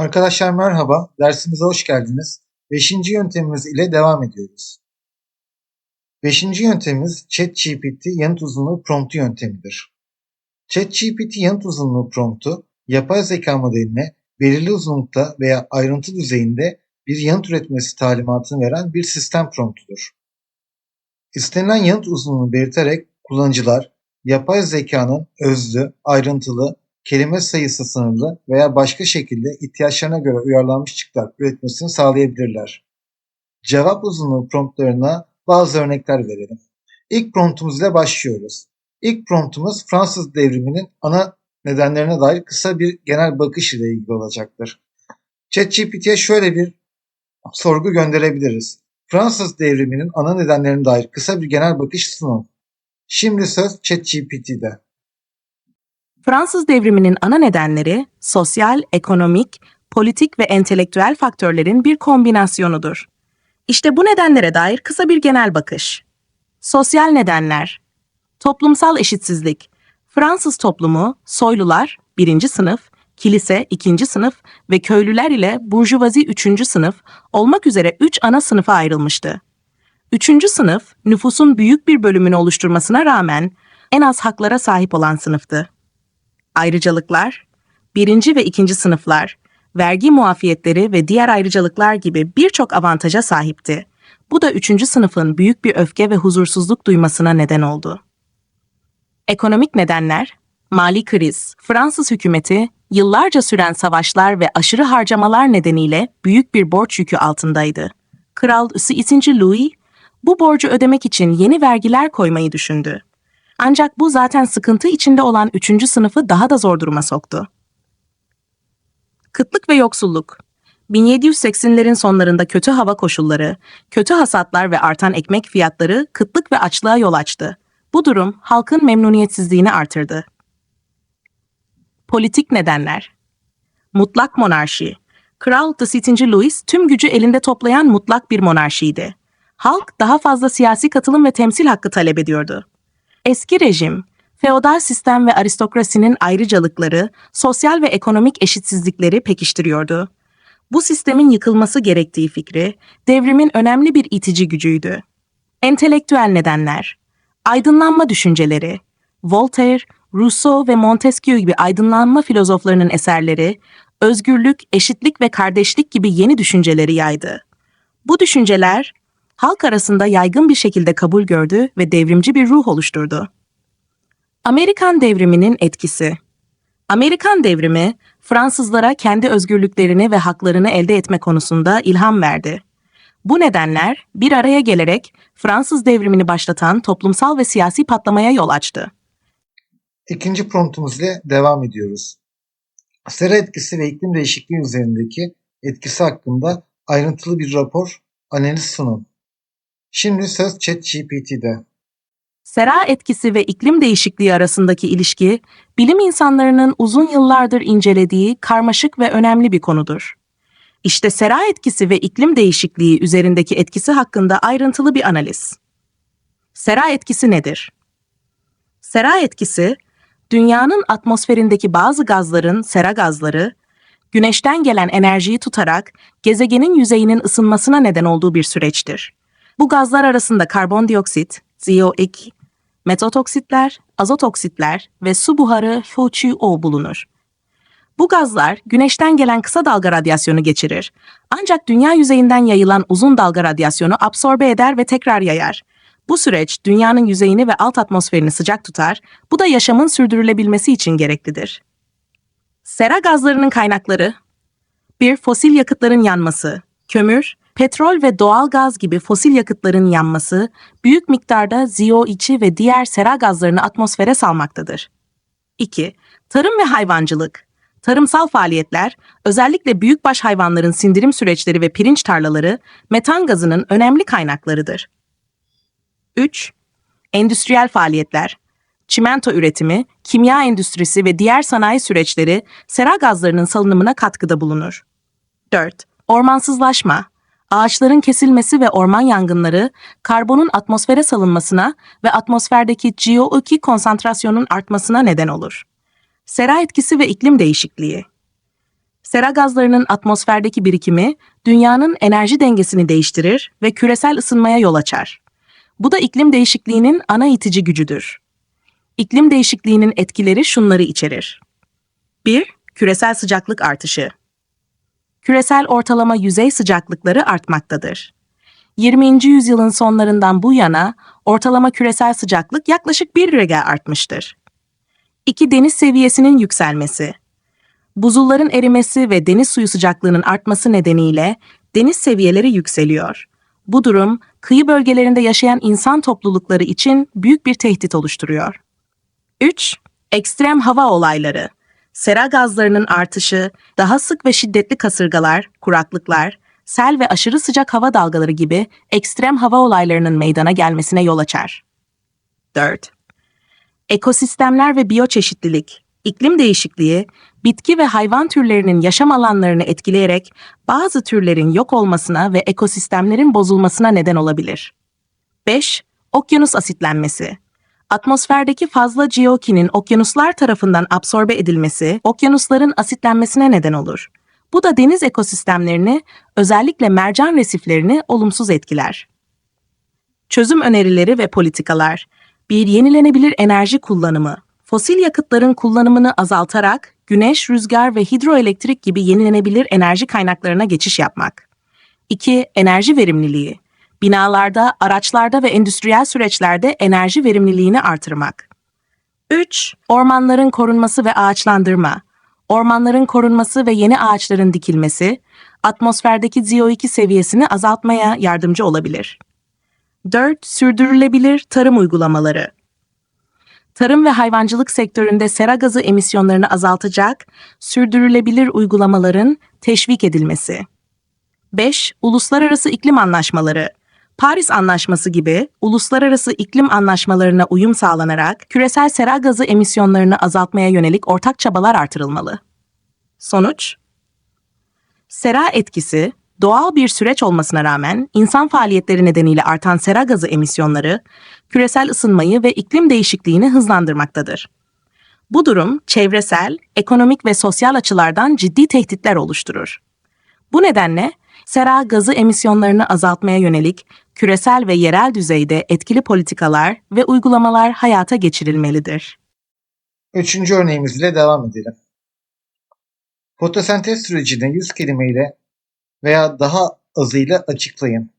Arkadaşlar merhaba, dersimize hoş geldiniz. Beşinci yöntemimiz ile devam ediyoruz. Beşinci yöntemimiz ChatGPT yanıt uzunluğu promptu yöntemidir. ChatGPT yanıt uzunluğu promptu, yapay zeka modeline belirli uzunlukta veya ayrıntı düzeyinde bir yanıt üretmesi talimatını veren bir sistem promptudur. İstenilen yanıt uzunluğunu belirterek kullanıcılar, yapay zekanın özlü, ayrıntılı kelime sayısı sınırlı veya başka şekilde ihtiyaçlarına göre uyarlanmış çıktılar üretmesini sağlayabilirler. Cevap uzunluğu promptlarına bazı örnekler verelim. İlk promptumuz ile başlıyoruz. İlk promptumuz Fransız devriminin ana nedenlerine dair kısa bir genel bakış ile ilgili olacaktır. ChatGPT'ye şöyle bir sorgu gönderebiliriz. Fransız devriminin ana nedenlerine dair kısa bir genel bakış sunun. Şimdi söz ChatGPT'de. Fransız devriminin ana nedenleri sosyal, ekonomik, politik ve entelektüel faktörlerin bir kombinasyonudur. İşte bu nedenlere dair kısa bir genel bakış. Sosyal nedenler Toplumsal eşitsizlik Fransız toplumu soylular birinci sınıf, kilise ikinci sınıf ve köylüler ile burjuvazi üçüncü sınıf olmak üzere üç ana sınıfa ayrılmıştı. Üçüncü sınıf nüfusun büyük bir bölümünü oluşturmasına rağmen en az haklara sahip olan sınıftı ayrıcalıklar, birinci ve ikinci sınıflar, vergi muafiyetleri ve diğer ayrıcalıklar gibi birçok avantaja sahipti. Bu da üçüncü sınıfın büyük bir öfke ve huzursuzluk duymasına neden oldu. Ekonomik nedenler, mali kriz, Fransız hükümeti yıllarca süren savaşlar ve aşırı harcamalar nedeniyle büyük bir borç yükü altındaydı. Kral 2. Louis, bu borcu ödemek için yeni vergiler koymayı düşündü. Ancak bu zaten sıkıntı içinde olan üçüncü sınıfı daha da zor duruma soktu. Kıtlık ve yoksulluk 1780'lerin sonlarında kötü hava koşulları, kötü hasatlar ve artan ekmek fiyatları kıtlık ve açlığa yol açtı. Bu durum halkın memnuniyetsizliğini artırdı. Politik nedenler Mutlak monarşi Kral 2. Louis tüm gücü elinde toplayan mutlak bir monarşiydi. Halk daha fazla siyasi katılım ve temsil hakkı talep ediyordu. Eski rejim, feodal sistem ve aristokrasinin ayrıcalıkları, sosyal ve ekonomik eşitsizlikleri pekiştiriyordu. Bu sistemin yıkılması gerektiği fikri, devrimin önemli bir itici gücüydü. Entelektüel nedenler, aydınlanma düşünceleri, Voltaire, Rousseau ve Montesquieu gibi aydınlanma filozoflarının eserleri, özgürlük, eşitlik ve kardeşlik gibi yeni düşünceleri yaydı. Bu düşünceler, halk arasında yaygın bir şekilde kabul gördü ve devrimci bir ruh oluşturdu. Amerikan devriminin etkisi Amerikan devrimi, Fransızlara kendi özgürlüklerini ve haklarını elde etme konusunda ilham verdi. Bu nedenler bir araya gelerek Fransız devrimini başlatan toplumsal ve siyasi patlamaya yol açtı. İkinci promptumuz ile devam ediyoruz. Sera etkisi ve iklim değişikliği üzerindeki etkisi hakkında ayrıntılı bir rapor, analiz sunun. Şimdi söz ChatGPT'de. Sera etkisi ve iklim değişikliği arasındaki ilişki, bilim insanlarının uzun yıllardır incelediği karmaşık ve önemli bir konudur. İşte sera etkisi ve iklim değişikliği üzerindeki etkisi hakkında ayrıntılı bir analiz. Sera etkisi nedir? Sera etkisi, dünyanın atmosferindeki bazı gazların sera gazları, güneşten gelen enerjiyi tutarak gezegenin yüzeyinin ısınmasına neden olduğu bir süreçtir. Bu gazlar arasında karbondioksit, CO2, metotoksitler, azotoksitler ve su buharı H2O bulunur. Bu gazlar güneşten gelen kısa dalga radyasyonu geçirir. Ancak dünya yüzeyinden yayılan uzun dalga radyasyonu absorbe eder ve tekrar yayar. Bu süreç dünyanın yüzeyini ve alt atmosferini sıcak tutar, bu da yaşamın sürdürülebilmesi için gereklidir. Sera gazlarının kaynakları 1. Fosil yakıtların yanması, kömür, Petrol ve doğal gaz gibi fosil yakıtların yanması büyük miktarda CO2 ve diğer sera gazlarını atmosfere salmaktadır. 2. Tarım ve hayvancılık. Tarımsal faaliyetler, özellikle büyükbaş hayvanların sindirim süreçleri ve pirinç tarlaları metan gazının önemli kaynaklarıdır. 3. Endüstriyel faaliyetler. Çimento üretimi, kimya endüstrisi ve diğer sanayi süreçleri sera gazlarının salınımına katkıda bulunur. 4. Ormansızlaşma, ağaçların kesilmesi ve orman yangınları karbonun atmosfere salınmasına ve atmosferdeki CO2 konsantrasyonun artmasına neden olur. Sera etkisi ve iklim değişikliği Sera gazlarının atmosferdeki birikimi dünyanın enerji dengesini değiştirir ve küresel ısınmaya yol açar. Bu da iklim değişikliğinin ana itici gücüdür. İklim değişikliğinin etkileri şunları içerir. 1. Küresel sıcaklık artışı. Küresel ortalama yüzey sıcaklıkları artmaktadır. 20. yüzyılın sonlarından bu yana ortalama küresel sıcaklık yaklaşık 1 derece artmıştır. 2. Deniz seviyesinin yükselmesi. Buzulların erimesi ve deniz suyu sıcaklığının artması nedeniyle deniz seviyeleri yükseliyor. Bu durum kıyı bölgelerinde yaşayan insan toplulukları için büyük bir tehdit oluşturuyor. 3. Ekstrem hava olayları. Sera gazlarının artışı, daha sık ve şiddetli kasırgalar, kuraklıklar, sel ve aşırı sıcak hava dalgaları gibi ekstrem hava olaylarının meydana gelmesine yol açar. 4. Ekosistemler ve biyoçeşitlilik. İklim değişikliği, bitki ve hayvan türlerinin yaşam alanlarını etkileyerek bazı türlerin yok olmasına ve ekosistemlerin bozulmasına neden olabilir. 5. Okyanus asitlenmesi. Atmosferdeki fazla CO2'nin okyanuslar tarafından absorbe edilmesi, okyanusların asitlenmesine neden olur. Bu da deniz ekosistemlerini, özellikle mercan resiflerini olumsuz etkiler. Çözüm önerileri ve politikalar. Bir yenilenebilir enerji kullanımı. Fosil yakıtların kullanımını azaltarak güneş, rüzgar ve hidroelektrik gibi yenilenebilir enerji kaynaklarına geçiş yapmak. 2. Enerji verimliliği. Binalarda, araçlarda ve endüstriyel süreçlerde enerji verimliliğini artırmak. 3. Ormanların korunması ve ağaçlandırma. Ormanların korunması ve yeni ağaçların dikilmesi, atmosferdeki CO2 seviyesini azaltmaya yardımcı olabilir. 4. Sürdürülebilir tarım uygulamaları. Tarım ve hayvancılık sektöründe sera gazı emisyonlarını azaltacak sürdürülebilir uygulamaların teşvik edilmesi. 5. Uluslararası iklim anlaşmaları. Paris Anlaşması gibi uluslararası iklim anlaşmalarına uyum sağlanarak küresel sera gazı emisyonlarını azaltmaya yönelik ortak çabalar artırılmalı. Sonuç Sera etkisi, doğal bir süreç olmasına rağmen insan faaliyetleri nedeniyle artan sera gazı emisyonları, küresel ısınmayı ve iklim değişikliğini hızlandırmaktadır. Bu durum çevresel, ekonomik ve sosyal açılardan ciddi tehditler oluşturur. Bu nedenle sera gazı emisyonlarını azaltmaya yönelik küresel ve yerel düzeyde etkili politikalar ve uygulamalar hayata geçirilmelidir. Üçüncü örneğimiz ile devam edelim. Fotosentez sürecini 100 kelimeyle veya daha azıyla açıklayın.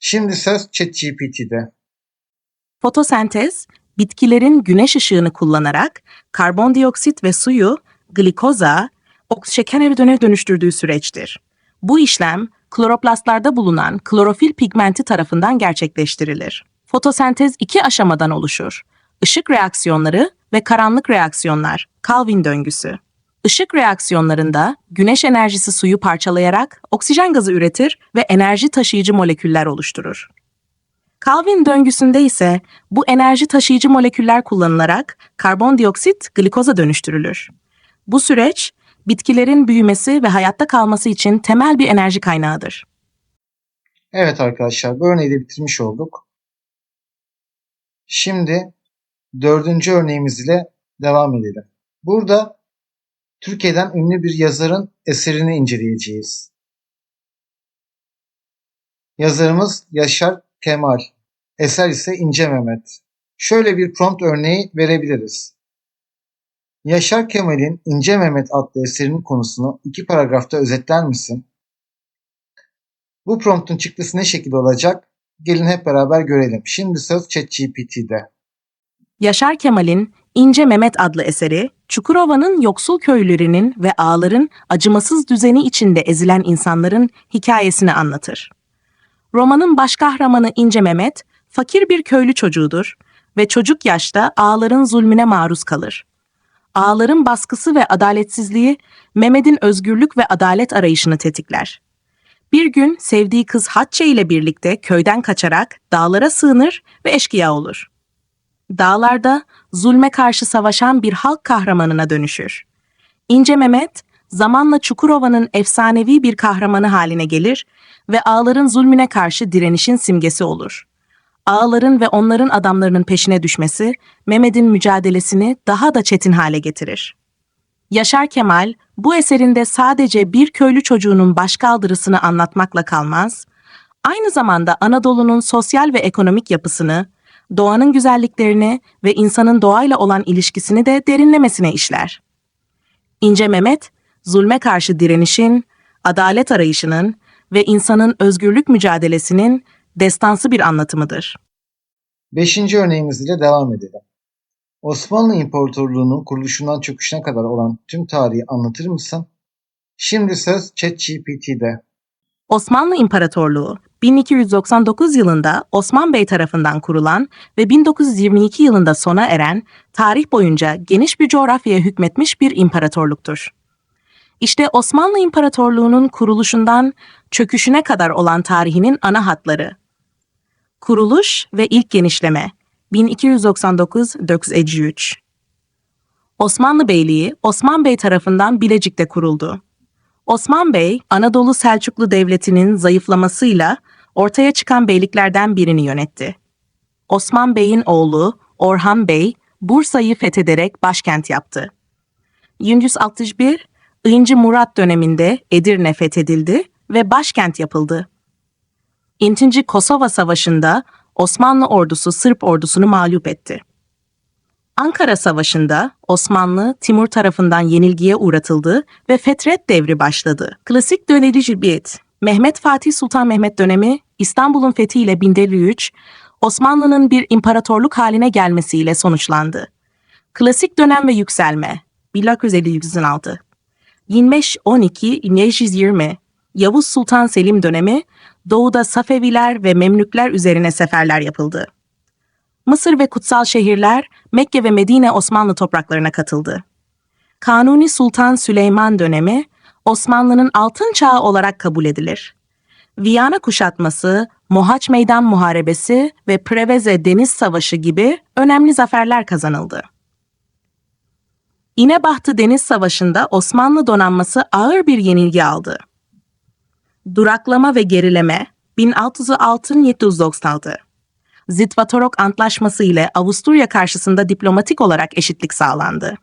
Şimdi söz ChatGPT'de. Fotosentez, bitkilerin güneş ışığını kullanarak karbondioksit ve suyu glikoza, oksijene dönüştürdüğü süreçtir. Bu işlem kloroplastlarda bulunan klorofil pigmenti tarafından gerçekleştirilir. Fotosentez iki aşamadan oluşur. Işık reaksiyonları ve karanlık reaksiyonlar, Calvin döngüsü. Işık reaksiyonlarında güneş enerjisi suyu parçalayarak oksijen gazı üretir ve enerji taşıyıcı moleküller oluşturur. Calvin döngüsünde ise bu enerji taşıyıcı moleküller kullanılarak karbondioksit glikoza dönüştürülür. Bu süreç bitkilerin büyümesi ve hayatta kalması için temel bir enerji kaynağıdır. Evet arkadaşlar bu örneği de bitirmiş olduk. Şimdi dördüncü örneğimiz ile devam edelim. Burada Türkiye'den ünlü bir yazarın eserini inceleyeceğiz. Yazarımız Yaşar Kemal. Eser ise İnce Mehmet. Şöyle bir prompt örneği verebiliriz. Yaşar Kemal'in İnce Mehmet adlı eserinin konusunu iki paragrafta özetler misin? Bu promptun çıktısı ne şekilde olacak? Gelin hep beraber görelim. Şimdi söz ChatGPT'de. Yaşar Kemal'in İnce Mehmet adlı eseri, Çukurova'nın yoksul köylerinin ve ağların acımasız düzeni içinde ezilen insanların hikayesini anlatır. Romanın baş kahramanı İnce Mehmet, fakir bir köylü çocuğudur ve çocuk yaşta ağların zulmüne maruz kalır. Ağların baskısı ve adaletsizliği Mehmet'in özgürlük ve adalet arayışını tetikler. Bir gün sevdiği kız Hatçe ile birlikte köyden kaçarak dağlara sığınır ve eşkıya olur. Dağlarda zulme karşı savaşan bir halk kahramanına dönüşür. İnce Mehmet zamanla Çukurova'nın efsanevi bir kahramanı haline gelir ve ağların zulmüne karşı direnişin simgesi olur. Ağların ve onların adamlarının peşine düşmesi Mehmet'in mücadelesini daha da çetin hale getirir. Yaşar Kemal bu eserinde sadece bir köylü çocuğunun başkaldırısını anlatmakla kalmaz, aynı zamanda Anadolu'nun sosyal ve ekonomik yapısını, doğanın güzelliklerini ve insanın doğayla olan ilişkisini de derinlemesine işler. İnce Mehmet, zulme karşı direnişin, adalet arayışının ve insanın özgürlük mücadelesinin destansı bir anlatımıdır. Beşinci örneğimiz ile devam edelim. Osmanlı İmparatorluğu'nun kuruluşundan çöküşüne kadar olan tüm tarihi anlatır mısın? Şimdi söz ChatGPT'de. Osmanlı İmparatorluğu 1299 yılında Osman Bey tarafından kurulan ve 1922 yılında sona eren tarih boyunca geniş bir coğrafyaya hükmetmiş bir imparatorluktur. İşte Osmanlı İmparatorluğu'nun kuruluşundan çöküşüne kadar olan tarihinin ana hatları. Kuruluş ve ilk genişleme 1299-953 Osmanlı Beyliği Osman Bey tarafından Bilecik'te kuruldu. Osman Bey, Anadolu Selçuklu Devleti'nin zayıflamasıyla ortaya çıkan beyliklerden birini yönetti. Osman Bey'in oğlu Orhan Bey, Bursa'yı fethederek başkent yaptı. 1161, I. Murat döneminde Edirne fethedildi ve başkent yapıldı. İkinci Kosova Savaşı'nda Osmanlı ordusu Sırp ordusunu mağlup etti. Ankara Savaşı'nda Osmanlı Timur tarafından yenilgiye uğratıldı ve Fetret devri başladı. Klasik döneli Cibiyet, Mehmet Fatih Sultan Mehmet dönemi İstanbul'un fethiyle 1053, Osmanlı'nın bir imparatorluk haline gelmesiyle sonuçlandı. Klasik dönem ve yükselme 1950-106 25-12-1920 Yavuz Sultan Selim dönemi Doğuda Safeviler ve Memlükler üzerine seferler yapıldı. Mısır ve kutsal şehirler Mekke ve Medine Osmanlı topraklarına katıldı. Kanuni Sultan Süleyman dönemi Osmanlı'nın altın çağı olarak kabul edilir. Viyana kuşatması, Mohaç Meydan Muharebesi ve Preveze Deniz Savaşı gibi önemli zaferler kazanıldı. İnebahtı Deniz Savaşı'nda Osmanlı donanması ağır bir yenilgi aldı. Duraklama ve gerileme 1606-796 Zitvatorok Antlaşması ile Avusturya karşısında diplomatik olarak eşitlik sağlandı.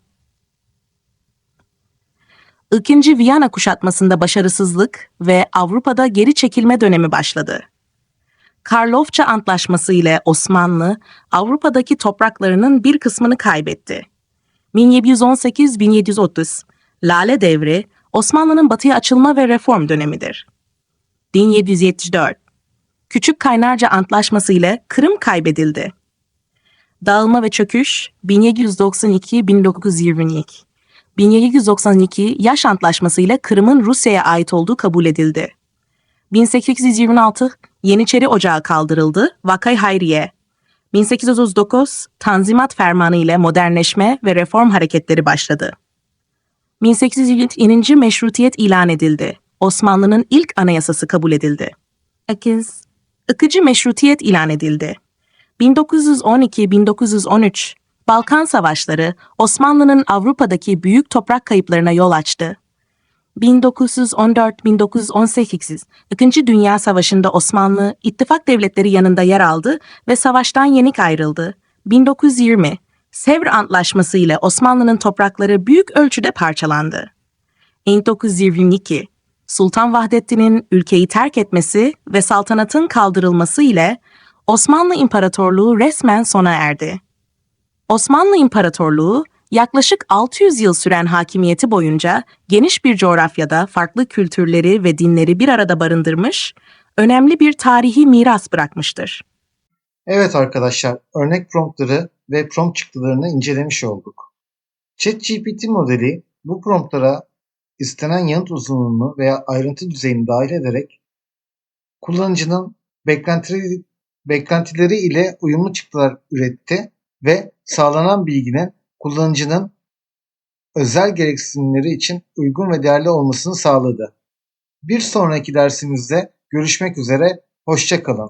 İkinci Viyana kuşatmasında başarısızlık ve Avrupa'da geri çekilme dönemi başladı. Karlofça Antlaşması ile Osmanlı, Avrupa'daki topraklarının bir kısmını kaybetti. 1718-1730 Lale Devri, Osmanlı'nın batıya açılma ve reform dönemidir. 1774 Küçük Kaynarca Antlaşması ile Kırım kaybedildi. Dağılma ve çöküş 1792-1922 1792 Yaş Antlaşması ile Kırım'ın Rusya'ya ait olduğu kabul edildi. 1826 Yeniçeri Ocağı kaldırıldı, Vakay Hayriye. 1839 Tanzimat Fermanı ile modernleşme ve reform hareketleri başladı. 1820 Meşrutiyet ilan edildi. Osmanlı'nın ilk anayasası kabul edildi. 8. Ikıcı meşrutiyet ilan edildi. 1912-1913 Balkan Savaşları Osmanlı'nın Avrupa'daki büyük toprak kayıplarına yol açtı. 1914-1918 İkinci Dünya Savaşı'nda Osmanlı ittifak devletleri yanında yer aldı ve savaştan yenik ayrıldı. 1920 Sevr Antlaşması ile Osmanlı'nın toprakları büyük ölçüde parçalandı. 1922 Sultan Vahdettin'in ülkeyi terk etmesi ve saltanatın kaldırılması ile Osmanlı İmparatorluğu resmen sona erdi. Osmanlı İmparatorluğu yaklaşık 600 yıl süren hakimiyeti boyunca geniş bir coğrafyada farklı kültürleri ve dinleri bir arada barındırmış, önemli bir tarihi miras bırakmıştır. Evet arkadaşlar, örnek promptları ve prompt çıktılarını incelemiş olduk. ChatGPT modeli bu promptlara istenen yanıt uzunluğunu veya ayrıntı düzeyini dahil ederek kullanıcının beklentileri, beklentileri ile uyumlu çıktılar üretti ve sağlanan bilginin kullanıcının özel gereksinimleri için uygun ve değerli olmasını sağladı. Bir sonraki dersimizde görüşmek üzere, hoşçakalın.